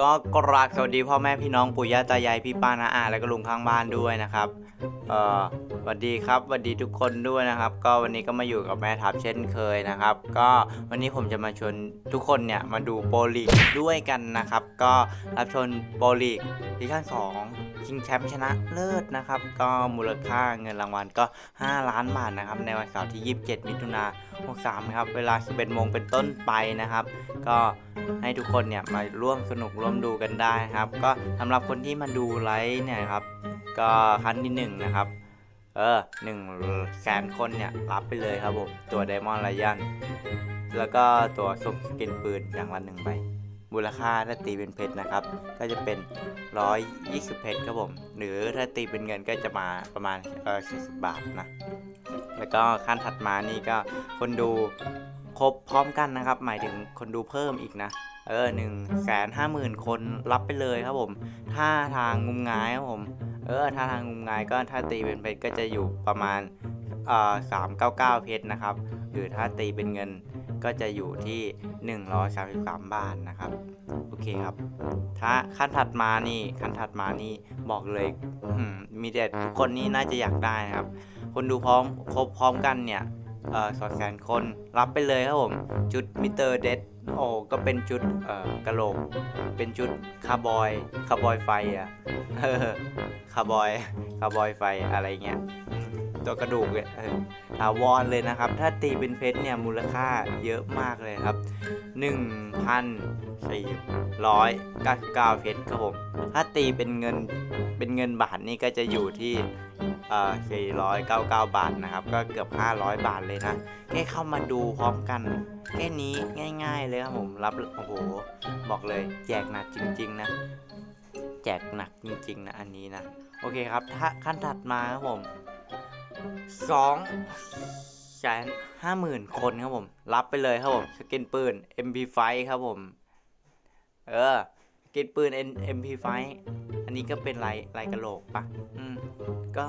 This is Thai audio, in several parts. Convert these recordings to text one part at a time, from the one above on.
ก็กราบสวัสดีพ่อแม่พี่น้องปู่ย่าตายายพี่ป้าน้าอาและก็ลุงข้างบ้านด้วยนะครับเอ่อสวัสดีครับสวัสดีทุกคนด้วยนะครับ ก็วันนี้ก็มาอยู่กับแม่ทัพเช่นเคยนะครับ ก็วันนี้ผมจะมาชวนทุกคนเนี่ยมาดูโปรลีกด้วยกันนะครับ ก็รับชมโปรลีกซีซั่น2ชิงแชมป์ชนะเลิศนะครับ ก็มูลค่าเงินรางวัลก็ 5 ล้านบาทนะครับ ในวันเสาร์ที่ 27 มิถุนายน 63นะครับ เวลา 11โมงเป็นต้นไปนะครับ ก็ให้ทุกคนเนี่ยมาร่วมสนุกร่วมดูกันได้ครับ ก็สำหรับคนที่มาดูไลฟ์เนี่ยครับ ก็ขั้นที่หนึ่งนะครับ เออหนึ่งแสนคนเนี่ยรับไปเลยครับผม ตัวไดมอนด์ไรยันแล้วก็ตัวสุ่มสกินปืนอย่างละหนึ่งใบ มูลค่าถ้าตีเป็นเพชรนะครับ ก็จะเป็น 120 เพชรครับผม หรือถ้าตีเป็นเงินก็จะมาประมาณเออ40 บาทนะ แล้วก็ขั้นถัดมานี่ก็คนดูครบพร้อมกันนะครับ หมายถึงคนดูเพิ่มอีกนะเออหนึ่งแสนห้าหมื่นคนรับไปเลยครับผม ถ้าทางงุมงายครับผม เออ ถ้าทางงุมงายก็ถ้าตีเป็นเพชรก็จะอยู่ประมาณ เอ่อสามเพชรนะครับ หรือถ้าตีเป็นเงินก็จะอยู่ที่หนึ่งร้อยสามสิบาทนะครับ โอเคครับ ถ้าขั้นถัดมานี่ขั้นถัดมานี่บอกเลยมีแต่ทุกคนนี่น่าจะอยากได้นะครับ คนดูพร้อมครบพร้อมกันเนี่ยออสองแสนคนรับไปเลยครับผมชุดมิเตอร์เดดโอ้ก็เป็นชุดกระโหลก เป็นชุดคาร์บอยคาร์บอยไฟอะคาร์บอยคาร์บอยไฟอะไรเงี้ย ตัวกระดูกเนี่ยเออถาวรเลยนะครับ ถ้าตีเป็นเพชรเนี่ยมูลค่าเยอะมากเลยครับ 1,499 เพชรครับผม ถ้าตีเป็นเงินเป็นเงินบาทนี่ก็จะอยู่ที่เอ่อ499 บาทนะครับ ก็เกือบ 500 บาทเลยนะแค่เข้ามาดูพร้อมกัน แค่นี้ง่ายๆเลยครับผม รับ โอ้โห บอกเลยแจกหนักจริง ๆ นะ แจกหนักจริง ๆ นะ อันนี้นะ โอเคครับถ้าขั้นถัดมาครับผม สองแสนห้าหมื่นคนครับผม รับไปเลยครับผมสกินปืน MP5 ครับผม เออ สกินปืน MP5 อันนี้ก็เป็นลายลายกระโหลกปะอืมก็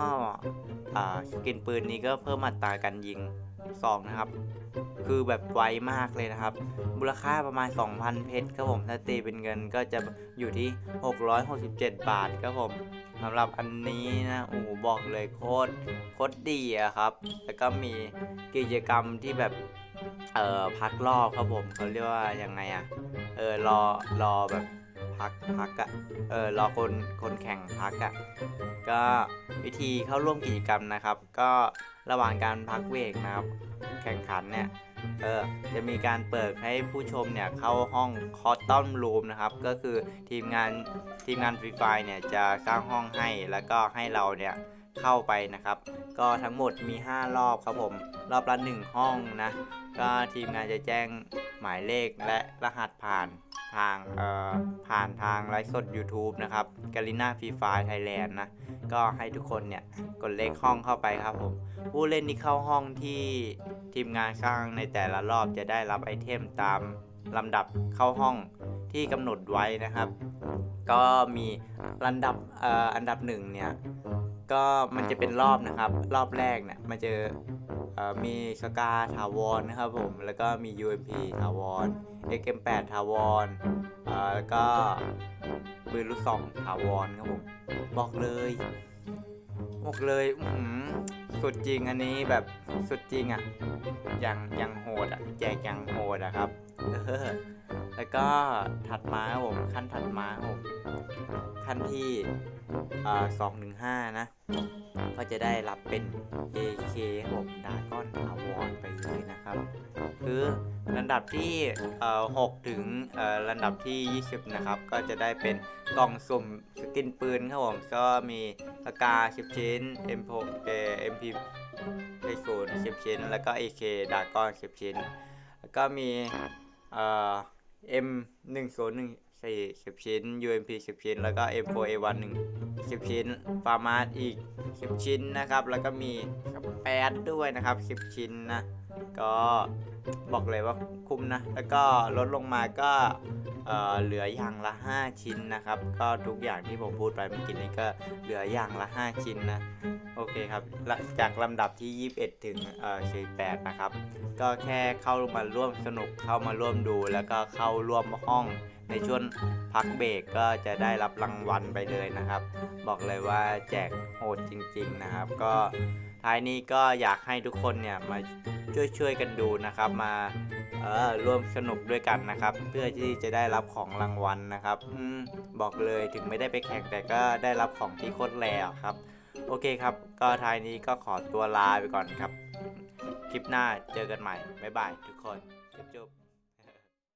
อ่าสกินปืนนี้ก็เพิ่มอัตราการยิง2นะครับ คือแบบไวมากเลยนะครับ มูลค่าประมาณ 2,000 เพชรครับผม ถ้าตีเป็นเงินก็จะอยู่ที่ 667 บาทครับผมสำหรับอันนี้นะโอ้บอกเลยโคตรโคตรดีอะครับ แล้วก็มีกิจกรรมที่แบบเอ่อพักรอบครับผมเขาเรียกว่ายังไงอะเออรอรอแบบ พักพักอะเออรอคนคนแข่งพักอะก็วิธีเข้าร่วมกิจกรรมนะครับ ก็ระหว่างการพักเบรกนะครับ แข่งขันเนี่ยเออจะมีการเปิดให้ผู้ชมเนี่ยเข้าห้องคอตตอมรูมนะครับ ก็คือทีมงานทีมงานฟรีไฟเนี่ยจะสร้างห้องให้แล้วก็ให้เราเนี่ยเข้าไปนะครับ ก็ทั้งหมดมี 5 รอบครับผม รอบละ 1 ห้องนะ ก็ทีมงานจะแจ้งหมายเลขและรหัสผ่านทางเอ่อ ผ่านทางไลฟ์สด YouTube นะครับกาลิน่าฟรีไฟไทยแลนด์นะ ก็ให้ทุกคนเนี่ย กดเลขห้องเข้าไปครับผม ผู้เล่นที่เข้าห้องที่ทีมงานสร้างในแต่ละรอบจะได้รับไอเทมตามลำดับเข้าห้องที่กำหนดไว้นะครับ ก็มีลำดับอออันดับหนึ่งเนี่ย ก็มันจะเป็นรอบนะครับ รอบแรกเนี่ยมันจะเอ่อมีสกาถาวรนะครับผมแล้วก็มี UMP ถาวร XM8 ถาวรเอ่อแล้วก็ปืนลูกซองถาวรครับผมบอกเลยบอกเลยอื้อหือสุดจริงอันนี้แบบสุดจริงอะ่ะอย่างอย่างโหดอะ่ะแจกอย่างโหดอะครับเออแล้วก็ถัดมาครับผมขั้นถัดมาครับผมขั้นที่อ่า สองหนึ่งห้านะ ก็จะได้รับเป็น AK ผมดาก้อนอาวอนไปเลยนะครับ คือลำดับที่หกถึงลำดับที่ 20 นะครับ ก็จะได้เป็นกล่องสุ่มสกินปืนครับผม ก็มีสกา 10 ชิ้น M6 MP เลขศูนย์10 ชิ้น แล้วก็ AK ดาก้อน 10 ชิ้น แล้วก็มีเอ่อ M101 สิบชิ้น UMP สิบชิ้น แล้วก็ M4A1 หนึ่งสิบชิ้นฟาร์มาดอีกสิบชิ้นนะครับ แล้วก็มีสแปดด้วยนะครับสิบชิ้นนะ ก็บอกเลยว่าคุ้มนะ แล้วก็ลดลงมาก็ เเหลืออย่างละ 5 ชิ้นนะครับ ก็ทุกอย่างที่ผมพูดไปเมื่อกี้นี้ก็เหลืออย่างละ 5 ชิ้นนะโอเคครับจากลำดับที่ 21 ถึงเอ่อ48นะครับ ก็แค่เข้ามาร่วมสนุกเข้ามาร่วมดู แล้วก็เข้าร่วมห้องในช่วงพักเบรกก็จะได้รับรางวัลไปเลยนะครับ บอกเลยว่าแจกโหดจริง ๆนะครับ ก็ท้ายนี้ก็อยากให้ทุกคนเนี่ยมาช่วยๆกันดูนะครับ มา เออร่วมสนุกด้วยกันนะครับ เพื่อที่จะได้รับของรางวัลนะครับอบอกเลยถึงไม่ได้ไปแข่งแต่ก็ได้รับของที่โคตรแล้วครับ โอเคครับ ก็ท้ายนี้ก็ขอตัวลาไปก่อนครับ คลิปหน้าเจอกันใหม่บ๊ายบายทุกคนจุ๊บ